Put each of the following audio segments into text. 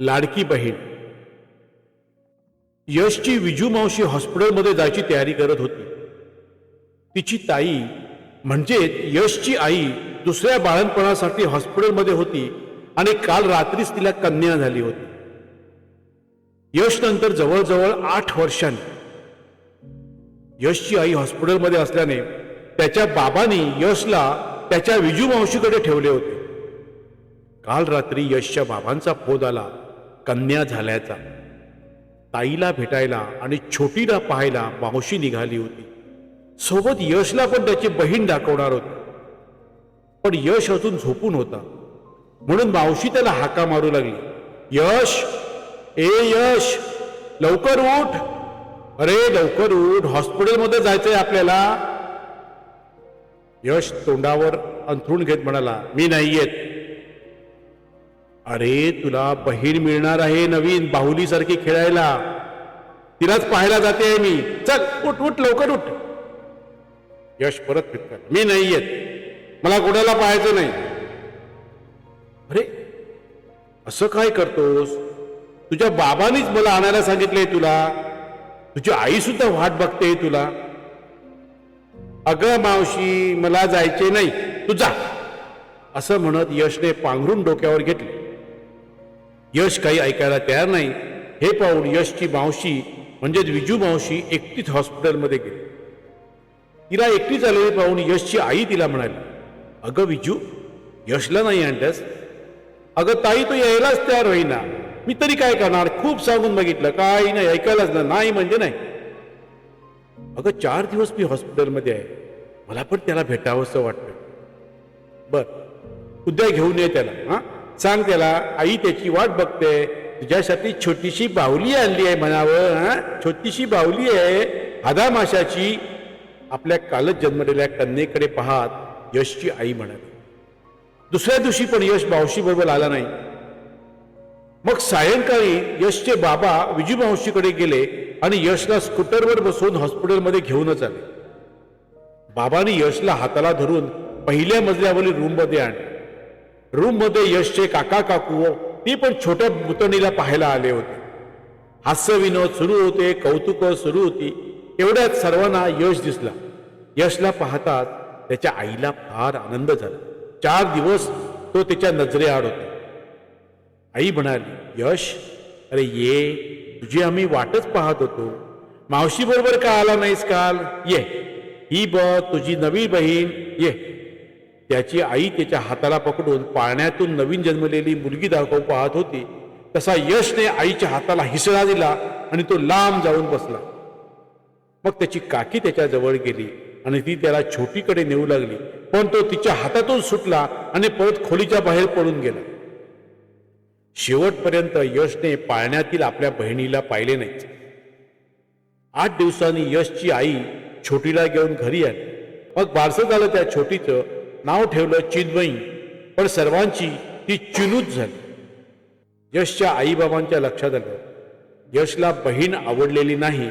लाडकी बहीण. यशची विजू मावशी हॉस्पिटलमध्ये जायची तयारी करत होती. तिची ताई म्हणजेच यशची आई दुसऱ्या बाळणपणासाठी हॉस्पिटलमध्ये होती आणि काल रात्रीच तिला कन्या झाली होती. यश नंतर जवळजवळ आठ वर्षांनी. यशची आई हॉस्पिटलमध्ये असल्याने त्याच्या बाबांनी यशला त्याच्या विजू मावशीकडे ठेवले होते. काल रात्री यशच्या बाबांचा फोन आला. कन्या झाल्याचा. ताईला भेटायला आणि छोटीला पाहायला मावशी निघाली होती. सोबत यशला पण त्याची बहीण दाखवणार होती. पण यश अजून झोपून होता. म्हणून मावशी त्याला हाका मारू लागली. यश! ए यश! लवकर उठ! अरे लवकर उठ! हॉस्पिटलमध्ये जायचंय आपल्याला. यश तोंडावर अंथरूण घेत म्हणाला मी नाही येत अरे तुला बहीण मिळणार आहे नवीन बाहुलीसारखी खेळायला. तिलाच पाहायला जाते मी. चल उठ उठ लवकर उठ. यश परत फिरतात मी नाही येत. मला कोणाला पाहायचं नाही. अरे असं काय करतोस? तुझ्या बाबानीच मला आणायला सांगितलंय तुला. तुझी आई सुद्धा वाट बघते तुला. अगं मावशी मला जायचे नाही. तू जा. असं म्हणत यशने पांघरून डोक्यावर घेतले. यश काही ऐकायला तयार नाही. हे पाहून यशची मावशी म्हणजेच विजू मावशी एकटीच हॉस्पिटलमध्ये गेली. तिला एकटीच आलेली पाहून यशची आई तिला म्हणाली अगं विजू यशला नाही आणलंस? अगं ताई तो यायलाच तयार होईना. मी तरी काय करणार? खूप सांगून बघितलं. काही नाही ऐकायलाच ना नाही म्हणजे नाही. अगं चार दिवस मी हॉस्पिटलमध्ये आहे. मला पण त्याला भेटावंसं वाटतं बर उद्या घेऊन ये त्याला हां? सांग त्याला आई त्याची वाट बघते. तुझ्यासाठी छोटीशी बाहुली आणली आहे म्हणावं हा? छोटीशी बाहुली आहे. हादा माशाची आपल्या कालच जन्मलेल्या कन्येकडे पाहत यशची आई म्हणाली दुसऱ्या दिवशी पण यश मावशी बरोबर आला नाही. मग सायंकाळी यशचे बाबा विजू मावशीकडे गेले आणि यशला स्कूटरवर बसवून हॉस्पिटलमध्ये घेऊनच आले. बाबाने यशला हाताला धरून पहिल्या मजल्यावरील रूममध्ये आणले. रूममध्ये यशचे काका काकू हो, ती पण छोट्या पुतणीला पाहायला आले होते. हास्य विनोद सुरू होते कौतुक सुरू होती. एवढ्यात सर्वांना यश दिसला. यशला पाहताच त्याच्या आईला फार आनंद झाला. चार दिवस तो त्याच्या नजरेआड होता. आई म्हणाली यश अरे ये तुझी आम्ही वाटच पाहत होतो. मावशीबरोबर का आला नाहीस काल? ये ही बघ तुझी नवी बहीण ये. त्याची आई त्याच्या हाताला पकडून पाळण्यातून नवीन जन्मलेली मुलगी दाखवू पाहत होती. तसा यशने आईच्या हाताला हिसळा दिला आणि तो लांब जाऊन बसला. मग त्याची काकी त्याच्याजवळ गेली आणि ती त्याला छोटीकडे नेऊ लागली. पण तो तिच्या हातातून सुटला आणि परत खोलीच्या बाहेर पडून गेला. शेवटपर्यंत यशने पाळण्यातील आपल्या बहिणीला पाहिले नाही आठ दिवसांनी यशची आई छोटीला घेऊन घरी आली. मग बारसं झालं त्या छोटीचं नाव ठेवलं चिन्मयी पण सर्वांची ती चिनूच झाली. यशच्या आईबाबांच्या लक्षात आलं यशला बहीण आवडलेली नाही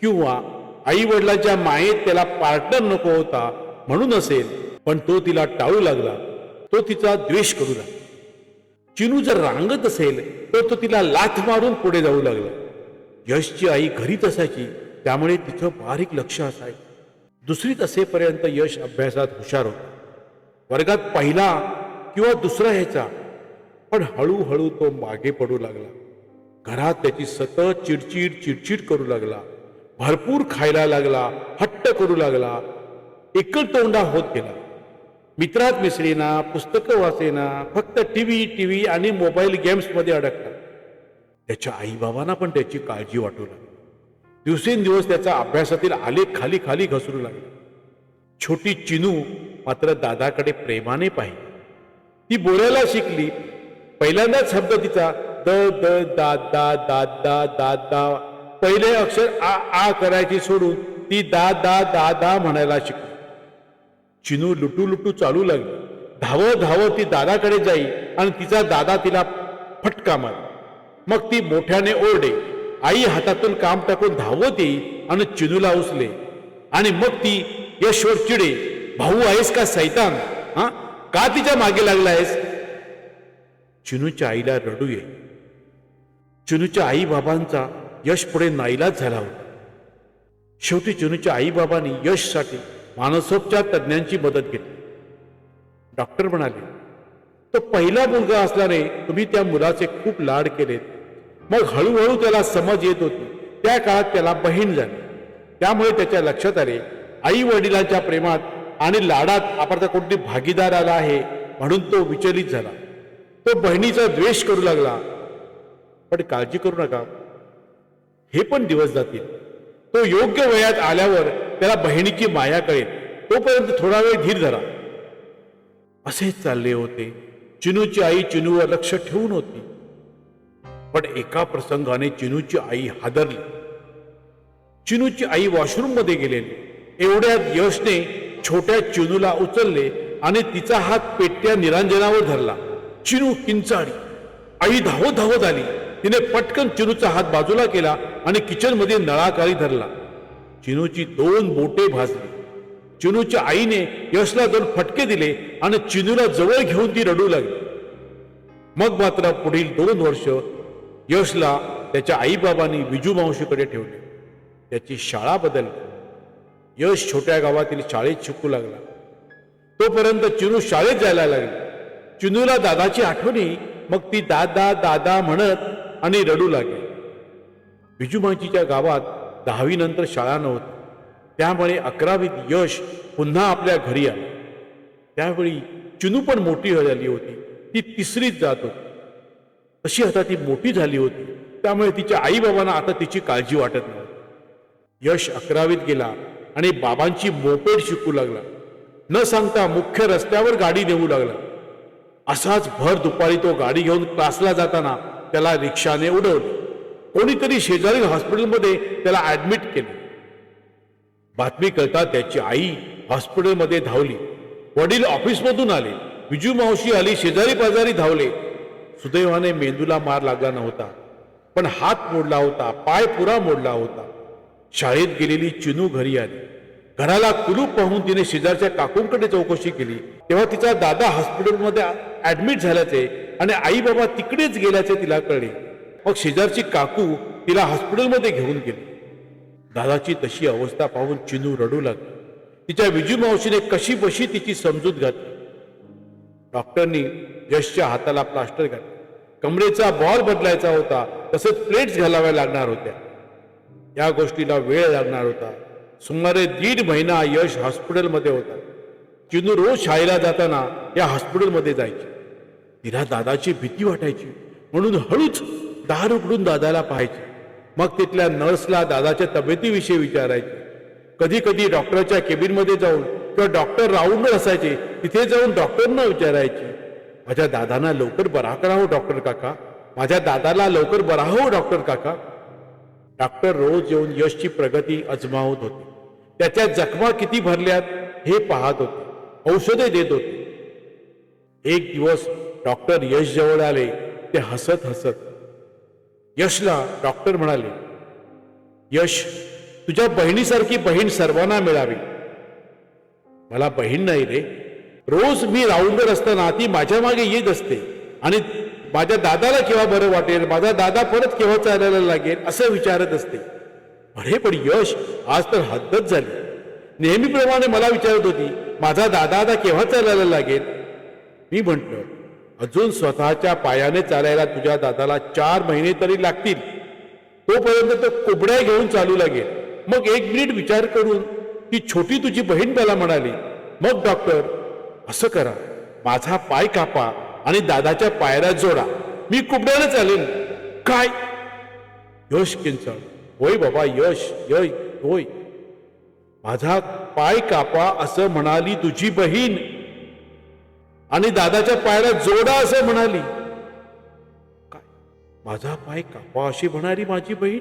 किंवा आई वडिलांच्या मायेत त्याला पार्टनर नको होता म्हणून असेल पण तो तिला टाळू लागला तो तिचा द्वेष करू लागला. चिनू जर रांगत असेल तर तो तिला लाथ मारून पुढे जाऊ लागला. यशची आई घरीच असायची त्यामुळे तिथं बारीक लक्ष असायचं. दुसरीत असेपर्यंत यश अभ्यासात हुशार होता. वर्गात पहिला किंवा दुसरा ह्याचा. पण हळूहळू तो मागे पडू लागला. घरात त्याची सतत चिडचिड चिडचिड करू लागला. भरपूर खायला लागला हट्ट करू लागला. एकल तोंडा होत गेला. मित्रात मिसळेना पुस्तकं वाचेना फक्त टी व्ही टी व्ही आणि मोबाईल गेम्समध्ये अडकला. त्याच्या आईबाबांना पण त्याची काळजी वाटू लागली. दिवसेंदिवस त्याचा अभ्यासातील आलेख खाली खाली घसरू लागला. छोटी चिनू मात्र दादाकडे प्रेमाने पाहिली. ती बोलायला शिकली. पहिल्यांदाच शब्द तिचा द द दा दा दा दा दा दा. पहिले अक्षर आ आ करायची सोडून ती दा दा दा दा म्हणायला शिकली. चिनू लुटू लुटू चालू लागली. धावत धावत ती दादाकडे जाई आणि तिचा दादा तिला फटका मार मग ती मोठ्याने ओरडे. आई हातातून काम टाकून धावत येई आणि चिनूला उचले. आणि मग ती यशवर चिडे. भाऊ आहेस का सैतान? हा? का तिच्यामागे लागला आहेस? चिनूच्या आईला रडू ये चिनूच्या आई बाबांचा यश पुढे नाईलाज झाला होता. शेवटी चिनूच्या आई बाबांनी यशसाठी मानसोपचार तज्ज्ञांची मदत घेतली. डॉक्टर म्हणाले तो पहिला मुलगा असल्याने तुम्ही त्या मुलाचे खूप लाड केलेत. मग हळूहळू त्याला समज येत होती. त्या काळात त्याला बहीण झाली. त्यामुळे त्याच्या लक्षात आले आई वडिलांच्या प्रेमात आणि लाडात आपला कोणती भागीदार आला आहे म्हणून तो विचलित झाला. तो बहिणीचा द्वेष करू लागला. पण काळजी करू नका. हे पण दिवस जातील. तो योग्य वयात आल्यावर त्याला बहिणीची माया कळेल. तोपर्यंत थोडा वेळ धीर धरा. असेच चालले होते. चिनूची आई चिनूवर लक्ष ठेवून होती. पण एका प्रसंगाने चिनूची आई हादरली. चिनूची आई वॉशरूममध्ये गेलेली. एवढ्यात यशने छोट्या चिनूला उचलले आणि तिचा हात पेटत्या निरांजनावर धरला. चिनू किंचाळी. आई धावत धावत आली तिने पटकन चिनूचा हात बाजूला केला आणि किचनमध्ये नळाकारी धरला. चिनूची दोन बोटे भाजली. चिनूच्या आईने यशला दोन फटके दिले आणि चिनूला जवळ घेऊन ती रडू लागली. मग मात्र पुढील दोन वर्ष यशला त्याच्या आईबाबांनी विजू मावशीकडे ठेवले. त्याची शाळा बदलली. यश छोट्या गावातील शाळेत शिकू लागला. तोपर्यंत चिनू शाळेत जायला लागली. चिनूला दादाची आठवणी मग ती दादा दादा म्हणत आणि रडू लागली. विजूमाजीच्या गावात दहावी नंतर शाळा नव्हती. त्यामुळे अकरावीत यश पुन्हा आपल्या घरी आले. त्यावेळी चिनू पण मोठी झाली होती. ती तिसरीत जात होती. तशी आता ती मोठी झाली होती. त्यामुळे तिच्या आई बाबांना आता तिची काळजी वाटत नव्हती. यश अकरावीत गेला. आणि बाबांची मोपेड शिकू लागला. न सांगता मुख्य रस्त्यावर गाडी नेऊ लागला. असाच भर दुपारी तो गाडी घेऊन क्लासला जाताना त्याला रिक्षाने उडवले. कोणीतरी शेजारील हॉस्पिटलमध्ये त्याला ऍडमिट केले. बातमी कळता त्याची आई हॉस्पिटलमध्ये धावली. वडील ऑफिसमधून आले. विजू मावशी आली शेजारी पाजारी धावले. सुदैवाने मेंदूला मार लागला नव्हता. पण हात मोडला होता पाय पुरा मोडला होता. शाळेत गेलेली चिनू घरी आली. घराला कुलूप पाहून तिने शेजारच्या काकूंकडे चौकशी केली. तेव्हा तिचा दादा हॉस्पिटलमध्ये ऍडमिट झाल्याचे आणि आई बाबा तिकडेच गेल्याचे तिला कळले. मग शेजारची काकू तिला हॉस्पिटलमध्ये घेऊन गेली. दादाची तशी अवस्था पाहून चिनू रडू लागली. तिच्या विजू मावशीने कशी बशी तिची समजूत घातली. डॉक्टरनी यशच्या हाताला प्लास्टर घातले. कमरेचा बॉल बदलायचा होता तसेच प्लेट्स घालाव्या लागणार होत्या. या गोष्टीला वेळ लागणार होता. सुमारे दीड महिना यश हॉस्पिटलमध्ये होता. चिनू रोज शाळेला जाताना या हॉस्पिटलमध्ये जायची. तिला दादाची भीती वाटायची. म्हणून हळूच दार उघडून दादाला पाहायची. मग तिथल्या नर्सला दादाच्या तब्येतीविषयी विचारायची. कधी कधी डॉक्टरच्या केबिनमध्ये जाऊन किंवा डॉक्टर राऊंडवर असायचे तिथे जाऊन डॉक्टरना विचारायची. माझ्या दादांना लवकर बरा करावं डॉक्टर काका. माझ्या दादाला लवकर बरा हो डॉक्टर काका. डॉक्टर रोज येऊन यशची प्रगती अजमावत होते. त्याच्या जखमा किती भरल्यात हे पाहत होते. औषधे देत होते. एक दिवस डॉक्टर यश जवळ आले. ते हसत हसत यशला डॉक्टर म्हणाले यश तुझ्या बहिणीसारखी बहीण सर्वांना मिळावी. मला बहीण नाही रे. रोज मी राऊंडवर असताना ती माझ्या मागे येत असते आणि माझ्या दादाला केव्हा बरं वाटेल? माझा दादा परत केव्हा चालायला लागेल? असं विचारत असते. अरे पण यश आज तर हद्दच झाली. नेहमीप्रमाणे मला विचारत होती माझा दादा आता केव्हा चालायला लागेल? मी म्हंटल अजून स्वतःच्या पायाने चालायला तुझ्या दादाला चार महिने तरी लागतील. तोपर्यंत तो कोबड्या घेऊन चालू लागेल. मग एक मिनिट विचार करून ती छोटी तुझी बहीण मला म्हणाली मग डॉक्टर असं करा. माझा पाय कापा. आणि दादाच्या पायऱ्या जोडा. मी कुबड्याने चालेल काय? यश किंचळ. होय बाबा यश. यश होय. माझा पाय कापा असं म्हणाली तुझी बहीण. आणि दादाच्या पायाला जोडा असं म्हणाली. काय? माझा पाय कापा अशी म्हणाली माझी बहीण?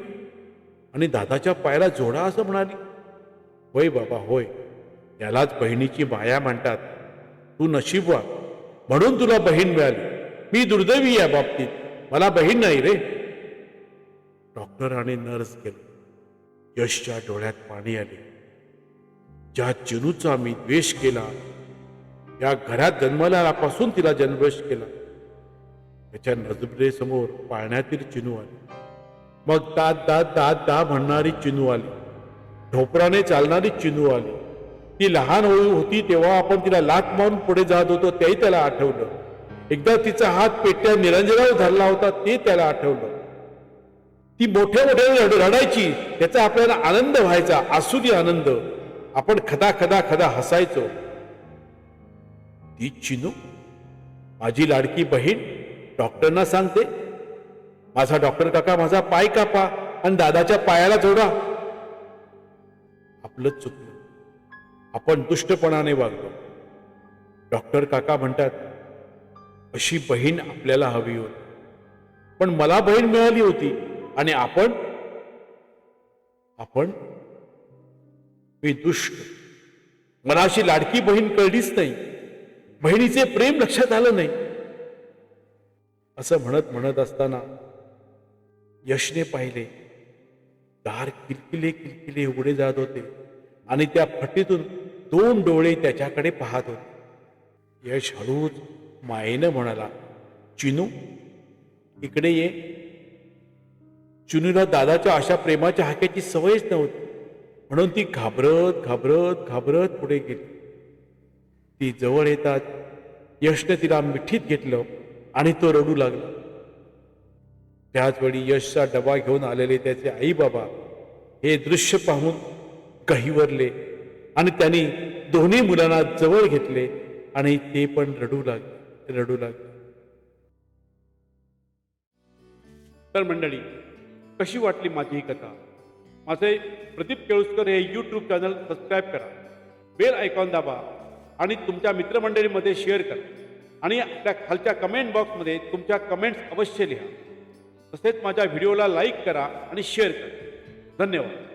आणि दादाच्या पायाला जोडा असं म्हणाली. होय बाबा होय. त्यालाच बहिणीची माया म्हणतात. तू नशीबवा म्हणून तुला बहीण मिळाली. मी दुर्दैवी या बाबतीत. मला बहीण नाही रे. डॉक्टर आणि नर्स गेले. यशच्या डोळ्यात पाणी आले. ज्या चिनूचा मी द्वेष केला या घरात जन्मल्यापासून तिला जन्मवेश केला. त्याच्या नजरेसमोर पाळण्यातील चिनू आली. मग दात दात दात दा म्हणणारी चिनू आली. ढोपराने चालणारी चिनू आली. ती लहान होळी होती तेव्हा आपण तिला लात मारून पुढे जात होतो तेही त्याला आठवलं. एकदा तिचा हात पेट्या निरंजनावर धरला होता ते त्याला आठवलं. ती मोठ्या मोठ्या रडायची त्याचा आपल्याला आनंद व्हायचा आसुदी आनंद. आपण खदा खदा खदा हसायचो. ती चिनू माझी लाडकी बहीण डॉक्टरना सांगते. माझा डॉक्टर काका माझा पाय कापा आणि दादाच्या पायाला जोडा. आपलं चुकलं. आपण दुष्टपणाने वागलो डॉक्टर काका म्हणतात अशी बहीण आपल्याला हवी होती. पण मला बहीण मिळाली होती आणि आपण आपण मी दुष्ट मला अशी लाडकी बहीण कळलीच नाही. बहिणीचे प्रेम लक्षात आलं नाही. असं म्हणत म्हणत असताना यशने पाहिले दार किलकिले किलकिले उघडे जात होते. आणि त्या फटीतून दोन डोळे त्याच्याकडे पाहत होते. यश हळूच मायेनं म्हणाला चिनू इकडे ये. चिनूला दादाच्या अशा प्रेमाच्या हाक्याची सवयच नव्हती. म्हणून ती घाबरत घाबरत घाबरत पुढे गेली. ती जवळ येतात यशने तिला मिठीत घेतलं आणि तो रडू लागला. त्याचवेळी यशचा डबा घेऊन आलेले त्याचे आई बाबा हे दृश्य पाहून कहिवरले आणि त्यांनी दोन्ही मुलांना जवळ घेतले आणि ते पण रडू लागले रडू लागले. तर मंडळी कशी वाटली माझी ही कथा? माझे प्रदीप केळुसकर हे यूट्यूब चॅनल सबस्क्राईब करा. बेल आयकॉन दाबा आणि तुमच्या मित्रमंडळीमध्ये शेअर करा. आणि आपल्या खालच्या कमेंट बॉक्समध्ये तुमच्या कमेंट्स अवश्य लिहा. तसेच माझ्या व्हिडिओला लाईक करा आणि शेअर करा. धन्यवाद.